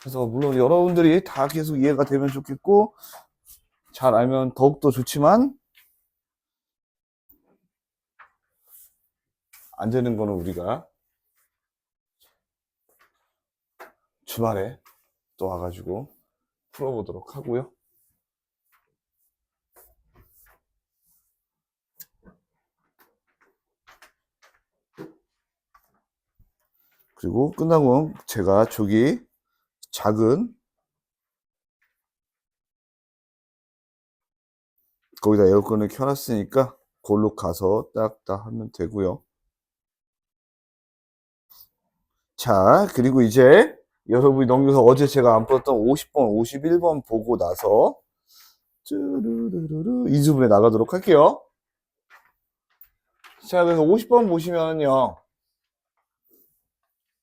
그래서 물론 여러분들이 다 계속 이해가 되면 좋겠고 잘 알면 더욱더 좋지만 안 되는 거는 우리가 주말에 또 와가지고 풀어보도록 하고요. 그리고 끝나고 제가 저기 작은 거기다 에어컨을 켜놨으니까 골로 가서 딱딱 하면 되고요. 자, 그리고 이제 여러분이 넘겨서 어제 제가 안 풀었던 50번, 51번 보고 나서 쭈루루루루 인수분해 나가도록 할게요. 자, 그래서 50번 보시면요.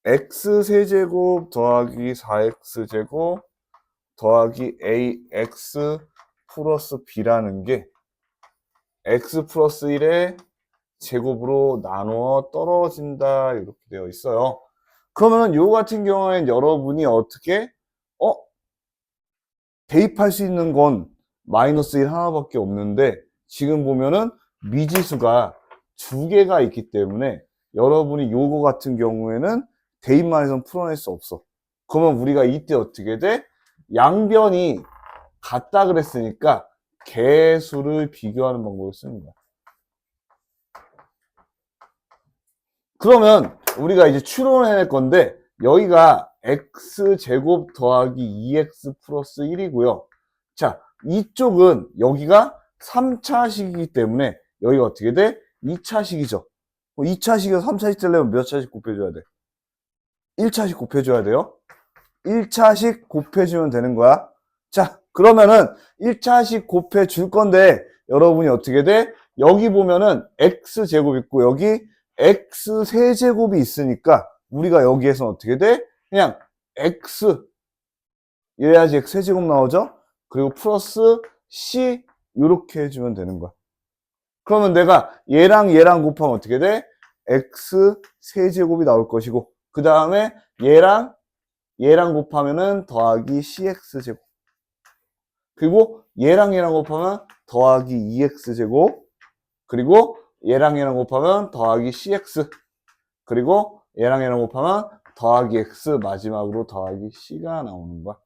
X 세제곱 더하기 4x 제곱 더하기 ax 플러스 b라는 게 x 플러스 1의 제곱으로 나누어 떨어진다 이렇게 되어 있어요. 그러면은 요 같은 경우에는 여러분이 어떻게 어 대입할 수 있는 건 마이너스 1 하나밖에 없는데 지금 보면은 미지수가 두 개가 있기 때문에 여러분이 요거 같은 경우에는 대입만 해서 풀어낼 수 없어. 그러면 우리가 이때 어떻게 돼? 양변이 같다 그랬으니까 개수를 비교하는 방법을 거야. 그러면 우리가 이제 추론해낼 건데 여기가 x제곱 더하기 2x 플러스 1이고요. 자, 이쪽은 여기가 3차식이기 때문에 여기가 어떻게 돼? 2차식이죠. 2차식에서 3차식 되려면 몇 차식 곱해줘야 돼? 1차식 곱해줘야 돼요. 1차식 곱해주면 되는 거야. 자, 그러면은 1차식 곱해줄 건데 여러분이 어떻게 돼? 여기 보면은 x제곱 있고 여기 x 세제곱이 있으니까 우리가 여기에서 어떻게 돼? 그냥 x 이래야지 x 세제곱 나오죠? 그리고 플러스 c 이렇게 해주면 되는 거야. 그러면 내가 얘랑 얘랑 곱하면 어떻게 돼? x 세제곱이 나올 것이고 그 다음에 얘랑 얘랑 곱하면은 더하기 cx 제곱. 그리고 얘랑 얘랑 곱하면 더하기 2x 제곱. 그리고 얘랑 얘랑 곱하면 더하기 cx. 그리고 얘랑 얘랑 곱하면 더하기 x 마지막으로 더하기 c가 나오는 거야.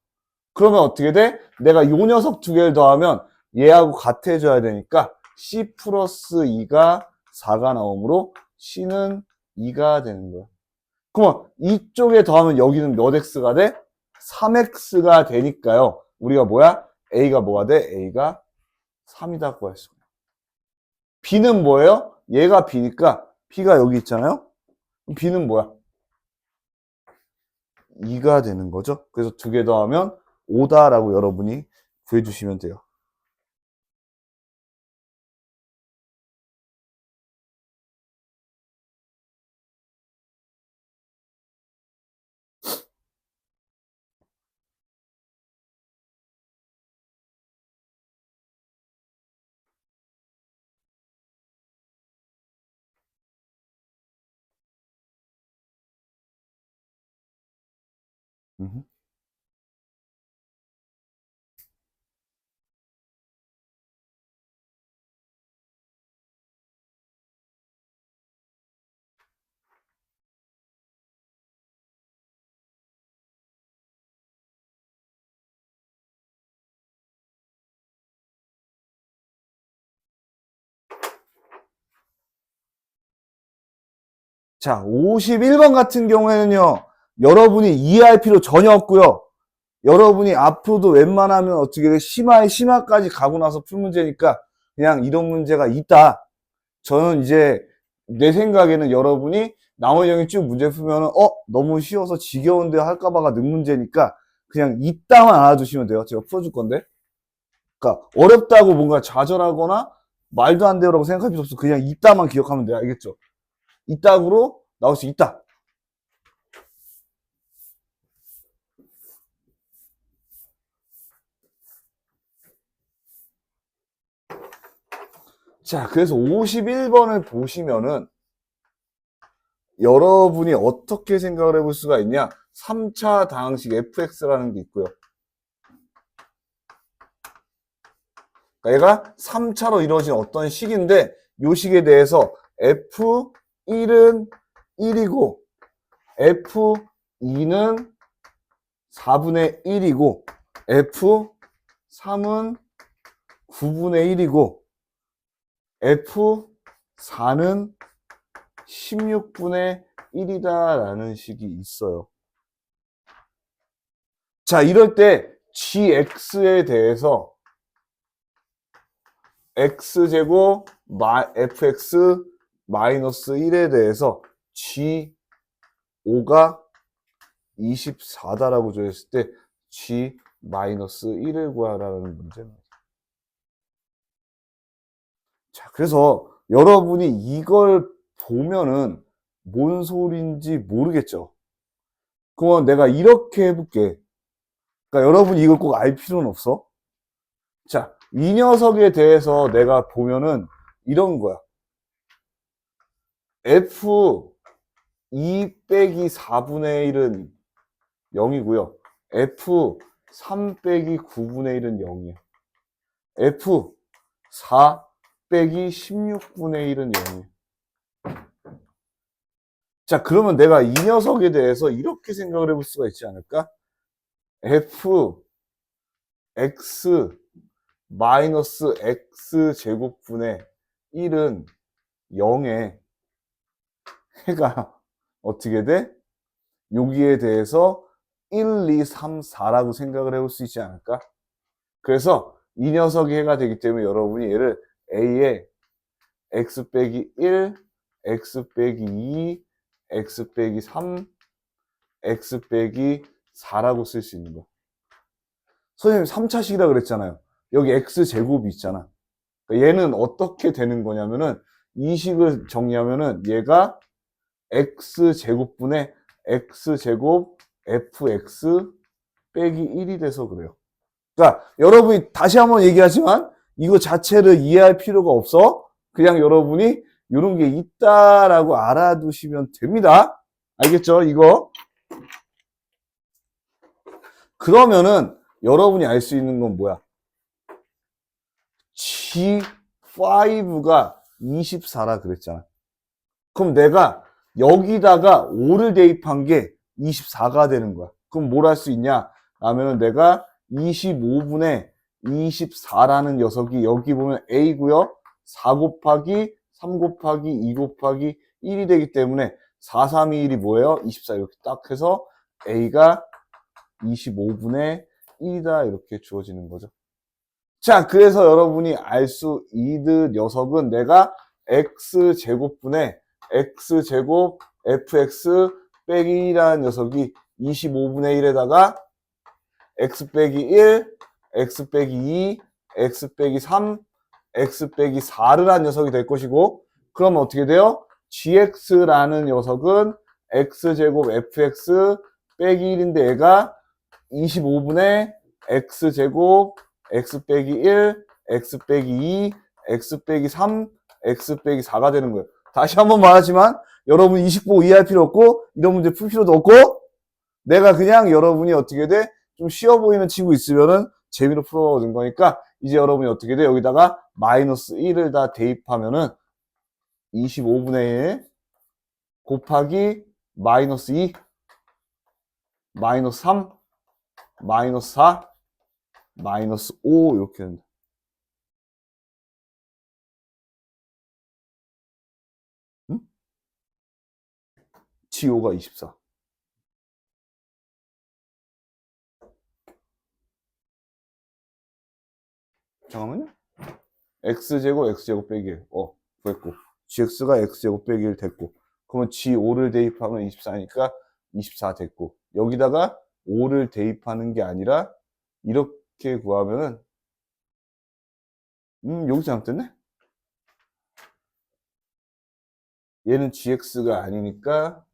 그러면 어떻게 돼? 내가 요 녀석 두 개를 더하면 얘하고 같아져야 되니까 c 플러스 2가 4가 나오므로 c는 2가 되는 거야 그러면 이쪽에 더하면 여기는 몇 x가 돼? 3x가 되니까요 우리가 뭐야? a가 뭐가 돼? a가 3이다 구할 수가 b는 뭐예요? 얘가 b니까 b가 여기 있잖아요. b는 뭐야? 2가 되는 거죠. 그래서 두 개 더하면 5다라고 여러분이 구해주시면 돼요. 자, 51번 같은 경우에는요, 여러분이 이해할 필요 전혀 없고요. 여러분이 앞으로도 웬만하면 어떻게 돼? 심화에 심화까지 가고 나서 풀 문제니까 그냥 이런 문제가 있다. 저는 이제 내 생각에는 여러분이 나머지 형이 쭉 문제 풀면은 어 너무 쉬워서 지겨운데 할까봐가 능 문제니까 그냥 이따만 알아두시면 돼요. 제가 풀어줄 건데. 그러니까 어렵다고 뭔가 좌절하거나 말도 안 돼요라고 생각할 필요 없어. 그냥 이따만 기억하면 돼요. 알겠죠? 이따구로 나올 수 있다. 자, 그래서 51번을 보시면은 여러분이 어떻게 생각을 해볼 수가 있냐? 3차 다항식 fx라는 게 있고요. 그러니까 얘가 3차로 이루어진 어떤 식인데 이 식에 대해서 f1은 1이고 f2는 4분의 1이고 f3은 9분의 1이고 f4는 16분의 1이다라는 식이 있어요. 자, 이럴 때 gx에 대해서 x제곱 마- fx 마이너스 1에 대해서 g5가 24다라고 줘있을 때 g 마이너스 1을 구하라는 자, 그래서 여러분이 이걸 보면은 뭔 소리인지 모르겠죠. 그러면 내가 이렇게 해볼게. 그러니까 여러분이 이걸 꼭 알 필요는 없어. 자, 이 녀석에 대해서 내가 보면은 이런 거야. F 2 빼기 4분의 1은 0이고요. F 3 빼기 9분의 1은 0이에요. F 4 빼기 16분의 1은 0이에요. 자, 그러면 내가 이 녀석에 대해서 이렇게 생각을 해볼 수가 있지 않을까? F X 마이너스 X 제곱분의 1은 0에 해가 어떻게 돼? 여기에 대해서 1, 2, 3, 4라고 생각을 해볼 수 있지 않을까? 그래서 이 녀석이 해가 되기 때문에 여러분이 얘를 A에 x 빼기 1, x 빼기 2, x 빼기 3, x 빼기 4라고 쓸 수 있는 거. 선생님 3차식이라 그랬잖아요. 여기 x 제곱이 있잖아. 그러니까 얘는 어떻게 되는 거냐면은 이 식을 정리하면은 얘가 x 제곱분의 x 제곱 fx 빼기 1이 돼서 그래요. 그러니까 여러분이 다시 한번 얘기하지만 이거 자체를 이해할 필요가 없어. 그냥 여러분이 이런 게 있다라고 알아두시면 됩니다. 알겠죠? 이거. 그러면은 여러분이 알 수 있는 건 뭐야? G5가 24라 그랬잖아. 그럼 내가 여기다가 5를 대입한 게 24가 되는 거야. 그럼 뭘 할 수 있냐? 라면은 내가 25분의 24라는 녀석이 여기 보면 A고요. 4 곱하기 3 곱하기 2 곱하기 1이 되기 때문에 4, 3, 2, 1이 뭐예요? 24 이렇게 딱 해서 A가 25분의 1이다 이렇게 주어지는 거죠. 자, 그래서 여러분이 알 수 있는 녀석은 내가 x 제곱분의 x 제곱 fx 빼기 1이라는 녀석이 25분의 1에다가 x 빼기 1, x 빼기 2, x 빼기 3, x 빼기 4를 한 녀석이 될 것이고 그러면 어떻게 돼요? gx라는 녀석은 x제곱 fx 빼기 1인데 얘가 25분의 x제곱 x 빼기 1, x 빼기 2, x 빼기 3, x 빼기 4가 되는 거예요. 다시 한번 말하지만 여러분 29 이해할 필요 없고 이런 문제 풀 필요도 없고 내가 그냥 여러분이 어떻게 돼? 좀 쉬워 보이는 친구 있으면은 재미로 풀어오는 거니까 이제 여러분이 어떻게 돼? 여기다가 마이너스 1을 다 대입하면은 25분의 1 곱하기 마이너스 2 마이너스 3 마이너스 4 마이너스 5 이렇게 된다. 응? G5가 24. 잠깐만요. x제곱 x제곱 빼기 1. 어, 구했고. gx가 x제곱 빼기 1 됐고. 그러면 g5를 대입하면 24니까 24 됐고. 여기다가 5를 대입하는 게 아니라 이렇게 구하면은 음, 여기 잘못됐네? 얘는 gx가 아니니까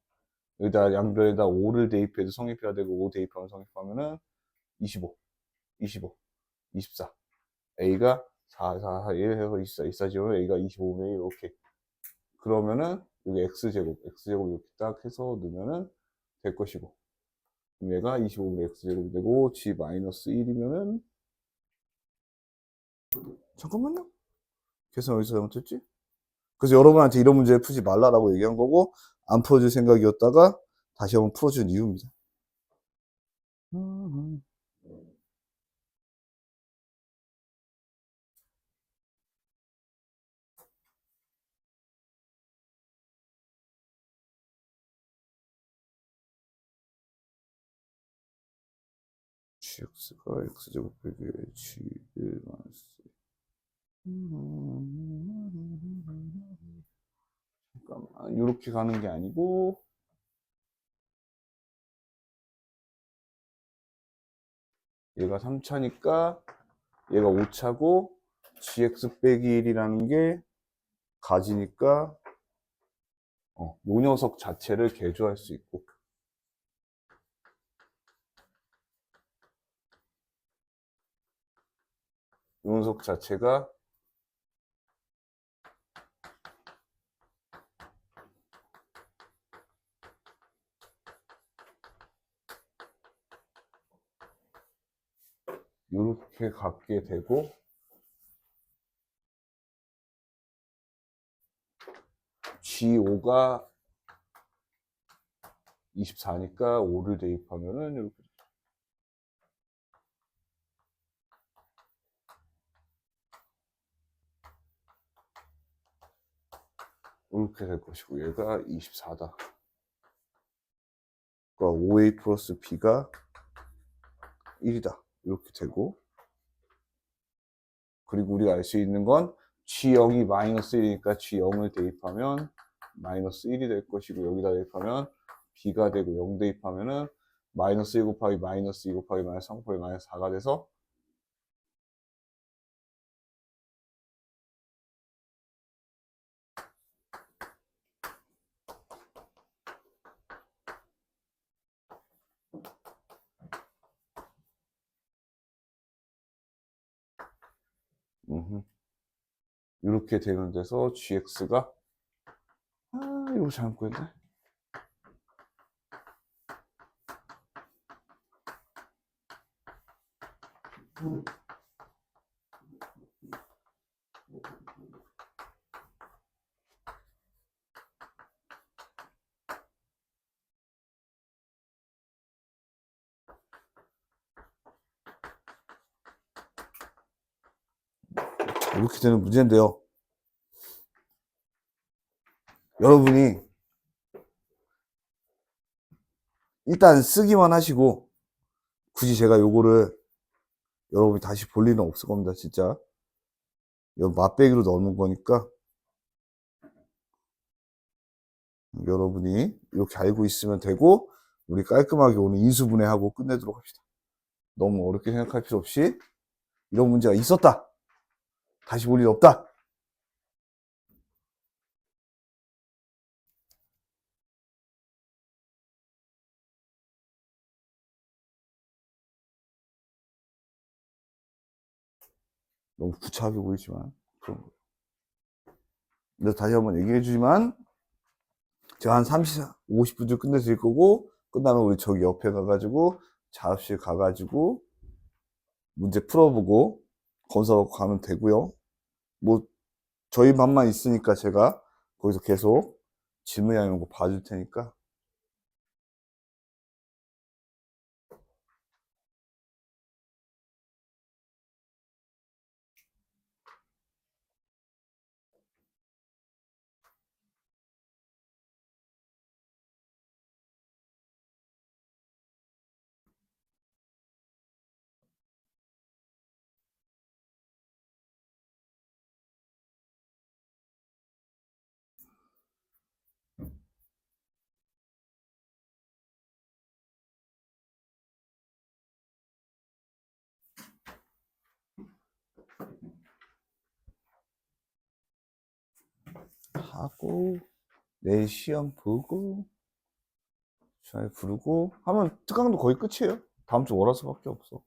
여기다 양변에다 5를 대입해도 성립해야 되고 5 대입하면 성립하면은 25, 25, 24. A가 4, 4, 4, 1 해서 24, 24 지우면 A가 25분의 1 이렇게. 그러면은 여기 x제곱, x제곱 이렇게 딱 해서 넣으면은 될 것이고. 얘가 25분의 x제곱이 되고, g 마이너스 1이면은, 잠깐만요. 계산 어디서 잘못했지? 그래서 여러분한테 이런 문제 푸지 말라라고 얘기한 거고, 안 풀어줄 생각이었다가, 다시 한번 풀어준 이유입니다. Gx가 x제곱 빼기 g1 마이너스 잠깐만 이렇게 가는 게 아니고. 얘가 3차니까 얘가 5차고 gx 빼기 1이라는 게 가지니까 어, 요 녀석 자체를 개조할 수 있고 요 녀석 자체가 이렇게 갖게 되고 G5가 24니까 5를 대입하면은 이렇게 이렇게 될 것이고 얘가 24다. 그러니까 5A 플러스 B가 1이다. 이렇게 되고 그리고 우리가 알 수 있는 건 G0이 마이너스 1이니까 G0을 대입하면 마이너스 1이 될 것이고 여기다 대입하면 B가 되고 0 대입하면은 마이너스 1 곱하기 마이너스 2 곱하기 마이너스 3 곱하기 마이너스 4가 돼서 이렇게 되는 데서 gx가 아 이거 잘못 구했네 자, 이렇게 되는 문제인데요. 여러분이 일단 쓰기만 하시고 굳이 제가 요거를 여러분이 다시 볼 일은 없을 겁니다. 진짜. 이거 맛배기로 넣는 거니까 여러분이 이렇게 알고 있으면 되고 우리 깔끔하게 오늘 인수분해하고 끝내도록 합시다. 너무 어렵게 생각할 필요 없이 이런 문제가 있었다. 다시 볼 일 없다. 너무 구차하게 보이지만 그런 거예요. 근데 다시 한번 얘기해 주지만 제가 한 30, 50분쯤 끝내드릴 거고 끝나면 우리 저기 옆에 가가지고 작업실 가가지고 문제 풀어보고 검사하고 가면 되고요. 뭐 저희 반만 있으니까 제가 거기서 계속 질문이나 이런 거 봐줄 테니까 하고 내일 시험 보고 잘 부르고 하면 특강도 거의 끝이에요. 다음 주 월화수밖에 없어.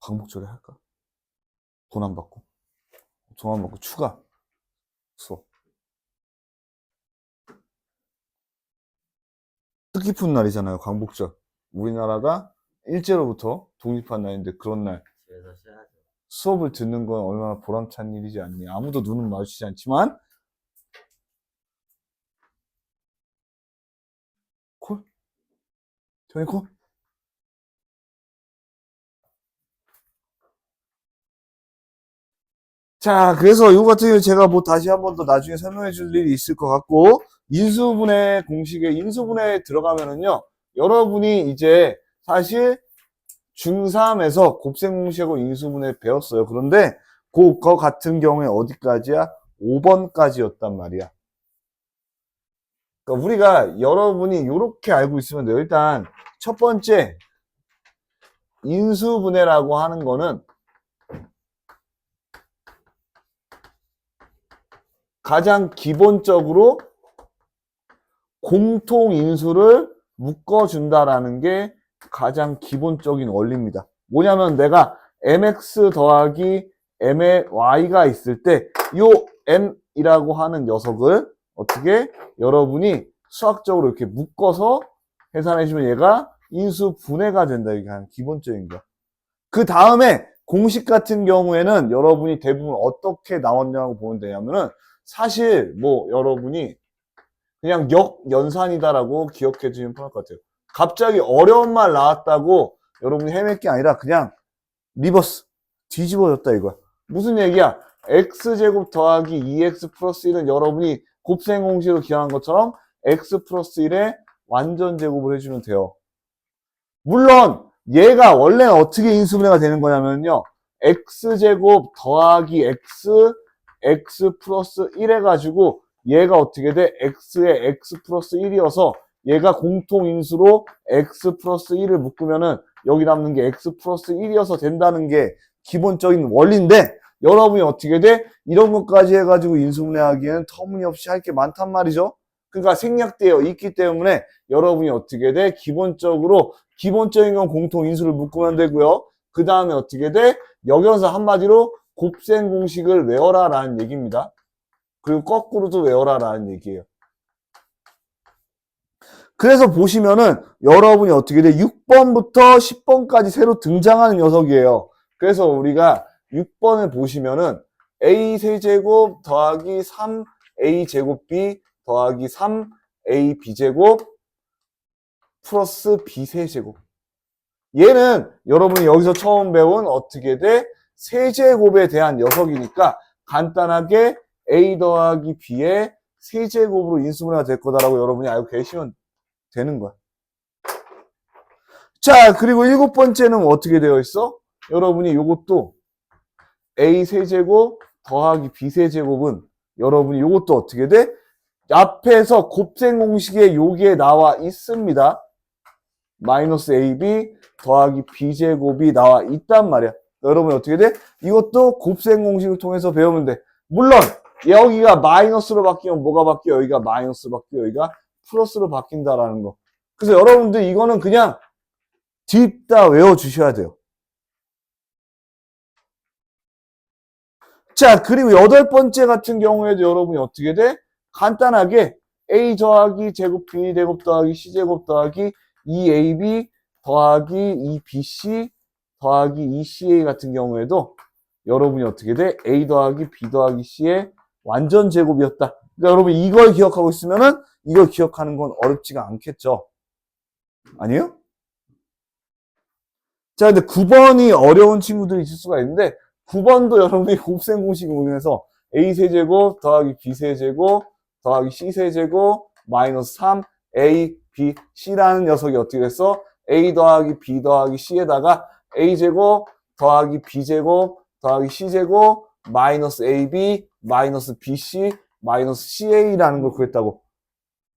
광복절에 할까? 돈 안 받고. 돈 안 받고 추가 수업. 뜻깊은 날이잖아요, 광복절. 우리나라가 일제로부터 독립한 날인데 그런 날 집에서 쉬어야죠. 수업을 듣는 건 얼마나 보람찬 일이지 않니. 아무도 눈은 마주치지 않지만 콜? 전이 콜? 자, 그래서 이거 같은 경우 제가 뭐 다시 한 번 더 나중에 설명해 줄 일이 있을 것 같고, 인수분해 공식에, 인수분해에 들어가면은요, 여러분이 이제 사실 중3에서 곱셈 공식하고 인수분해 배웠어요. 그런데 그, 거 같은 경우에 어디까지야? 5번까지였단 말이야. 그러니까 우리가 여러분이 이렇게 알고 있으면 돼요. 일단 첫 번째 인수분해라고 하는 거는 가장 기본적으로 공통 인수를 묶어준다라는 게 가장 기본적인 원리입니다. 뭐냐면 내가 mx 더하기 m의 y가 있을 때 요 m이라고 하는 녀석을 어떻게 여러분이 수학적으로 이렇게 묶어서 계산해 주면 얘가 인수 분해가 된다. 이게 한 기본적인 거. 그 다음에 공식 같은 경우에는 여러분이 대부분 어떻게 나왔냐고 보면 되냐면은 사실 뭐 여러분이 그냥 역연산이다라고 기억해 주시면 편할 것 같아요. 갑자기 어려운 말 나왔다고 여러분이 헤맬 게 아니라 그냥 리버스 뒤집어졌다 이거야. 무슨 얘기야? x제곱 더하기 2x 플러스 1은 여러분이 곱셈 공식으로 기억한 것처럼 x 플러스 1의 완전 제곱을 해주면 돼요. 물론 얘가 원래는 어떻게 인수분해가 되는 거냐면요. x제곱 더하기 x, x 플러스 1 해가지고 얘가 어떻게 돼? x에 x 플러스 1이어서 얘가 공통인수로 x 플러스 1을 묶으면은 여기 남는 게 x 플러스 1이어서 된다는 게 기본적인 원리인데 여러분이 어떻게 돼? 이런 것까지 해가지고 인수분해하기에는 터무니없이 할 게 많단 말이죠. 그러니까 생략되어 있기 때문에 여러분이 어떻게 돼? 기본적으로 기본적인 건 공통인수를 묶으면 되고요. 그 다음에 어떻게 돼? 여기서 한마디로 곱셈 공식을 외워라 라는 얘기입니다. 그리고 거꾸로도 외워라 라는 얘기예요. 그래서 보시면은 여러분이 어떻게 돼? 6번부터 10번까지 새로 등장하는 녀석이에요. 그래서 우리가 6번을 보시면은 a 세제곱 더하기 3a 제곱 b 더하기 3a b제곱 플러스 b 세제곱. 얘는 여러분이 여기서 처음 배운 어떻게 돼? 세제곱에 대한 녀석이니까 간단하게 a 더하기 b의 세제곱으로 인수분해가 될 거다라고 여러분이 알고 계시면 되는 거야. 자, 그리고 일곱 번째는 어떻게 되어 있어? 여러분이 이것도 a 세제곱 더하기 b 세제곱은 여러분이 이것도 어떻게 돼? 앞에서 곱셈 공식에 여기에 나와 있습니다. 마이너스 ab 더하기 b제곱이 나와 있단 말이야. 여러분 어떻게 돼? 이것도 곱셈 공식을 통해서 배우면 돼. 물론 여기가 마이너스로 바뀌면 뭐가 바뀌어? 여기가 마이너스로 바뀌어. 여기가 플러스로 바뀐다라는 거. 그래서 여러분들 이거는 그냥 딥 다 외워 주셔야 돼요. 자, 그리고 여덟 번째 같은 경우에도 여러분이 어떻게 돼? 간단하게 a 더하기 제곱 b 제곱 더하기 c 제곱 더하기 2ab 더하기 2bc 더하기 2ca 같은 경우에도 여러분이 어떻게 돼? a 더하기 b 더하기 c의 완전 제곱이었다. 그러니까 여러분 이걸 기억하고 있으면은 이걸 기억하는 건 어렵지가 않겠죠. 아니에요? 자, 근데 9번이 어려운 친구들이 있을 수가 있는데 9번도 여러분이 곱셈 공식을 이용해서 a 세제곱 더하기 b 세제곱 더하기 c 세제곱 마이너스 3 a b c라는 녀석이 어떻게 됐어? a 더하기 b 더하기 c에다가 a 제곱 더하기 b 제곱 더하기 c 제곱 마이너스 ab 마이너스 bc 마이너스 ca라는 걸 구했다고.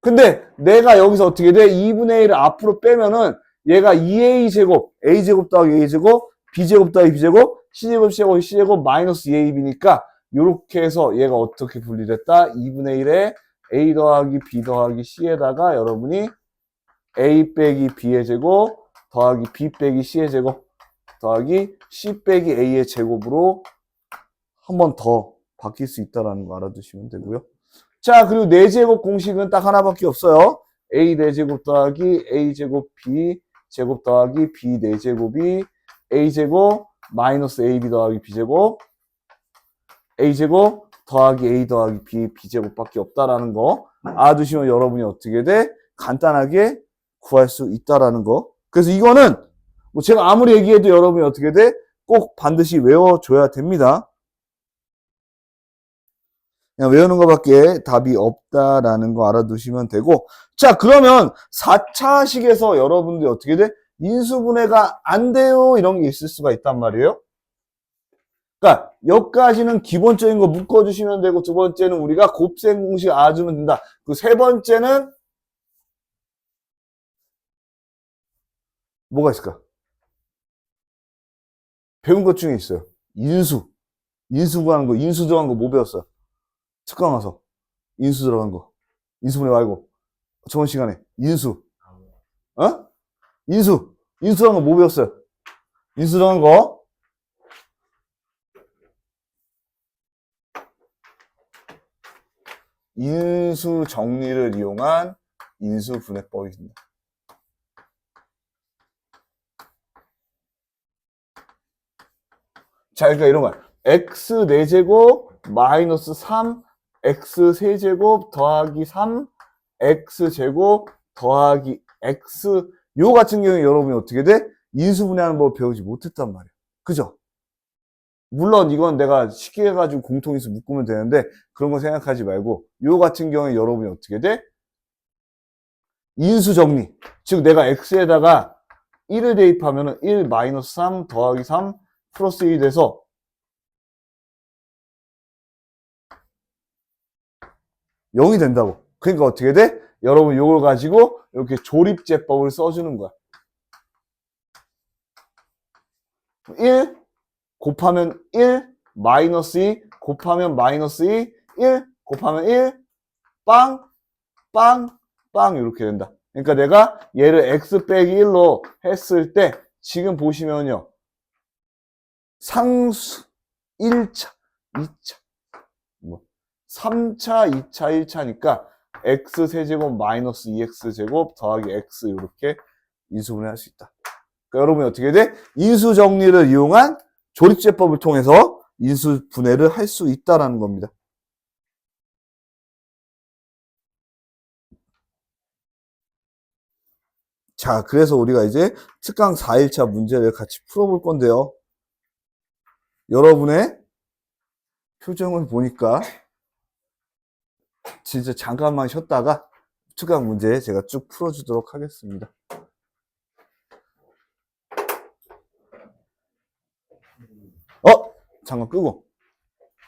근데 내가 여기서 어떻게 돼? 2분의 1을 앞으로 빼면은 얘가 2a 제곱, a 제곱 더하기 a 제곱, b 제곱 더하기 b 제곱, c 제곱, c 제곱, c 제곱 마이너스 2ab니까 이렇게 해서 얘가 어떻게 분리됐다? 2분의 1에 a 더하기 b 더하기 c에다가 여러분이 a 빼기 b의 제곱 더하기 b 빼기 c의 제곱 더하기 C 빼기 A의 제곱으로 한 번 더 바뀔 수 있다라는 거 알아두시면 되고요. 자, 그리고 4제곱 공식은 딱 하나밖에 없어요. A 4제곱 더하기 A 제곱 B 제곱 더하기 B 4제곱이 A 제곱 마이너스 AB 더하기 B 제곱 A 제곱 더하기 A 더하기 B B 제곱밖에 없다라는 거 알아두시면 여러분이 어떻게 돼? 간단하게 구할 수 있다라는 거. 그래서 이거는 뭐 제가 아무리 얘기해도 여러분이 어떻게 돼? 꼭 반드시 외워줘야 됩니다. 그냥 외우는 것밖에 답이 없다라는 거 알아두시면 되고. 자, 그러면 4차식에서 여러분들이 어떻게 돼? 인수분해가 안 돼요. 이런 게 있을 수가 있단 말이에요. 그러니까 여기까지는 기본적인 거 묶어주시면 되고 두 번째는 우리가 곱셈 공식 알아주면 된다. 그 세 번째는 뭐가 있을까? 배운 것 중에 있어요. 인수. 인수 구하는 거, 인수 들어간 거뭐 배웠어요? 특강 와서. 인수 들어간 거. 인수분해 말고. 저번 시간에. 인수. 어? 인수. 인수 들어간 거뭐 배웠어요? 인수 들어간 거. 인수 정리를 이용한 인수분해법입니다. 자, 그러니까 이런 거야. x 4제곱 마이너스 3 x 세제곱 더하기 3 x 제곱 더하기 x 요 같은 경우에 여러분이 어떻게 돼? 인수분해하는 법 배우지 못했단 말이야. 그죠? 물론 이건 내가 쉽게 해가지고 공통인수 묶으면 되는데 그런 거 생각하지 말고 요 같은 경우에 여러분이 어떻게 돼? 인수 정리. 즉 내가 x에다가 1을 대입하면 은 1 마이너스 3 더하기 3 플러스 1이 돼서 영이 된다고. 그러니까 어떻게 돼? 여러분 요걸 가지고 이렇게 조립제법을 써주는 거야. 1 곱하면 1 마이너스 2 곱하면 마이너스 2 1 곱하면 1 빵, 빵, 빵 이렇게 된다. 그러니까 내가 얘를 x 빼기 1로 했을 때 지금 보시면요. 상수 1차, 2차, 뭐 3차, 2차, 1차니까 x 세제곱 마이너스 2x 제곱 더하기 x 이렇게 인수분해 할 수 있다. 그러니까 여러분이 어떻게 돼? 인수 정리를 이용한 조립제법을 통해서 인수 분해를 할 수 있다라는 겁니다. 자, 그래서 우리가 이제 특강 4일차 문제를 같이 풀어볼 건데요. 여러분의 표정을 보니까 진짜 잠깐만 쉬었다가 특강 문제 제가 쭉 풀어주도록 하겠습니다. 어? 잠깐 끄고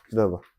기다려봐.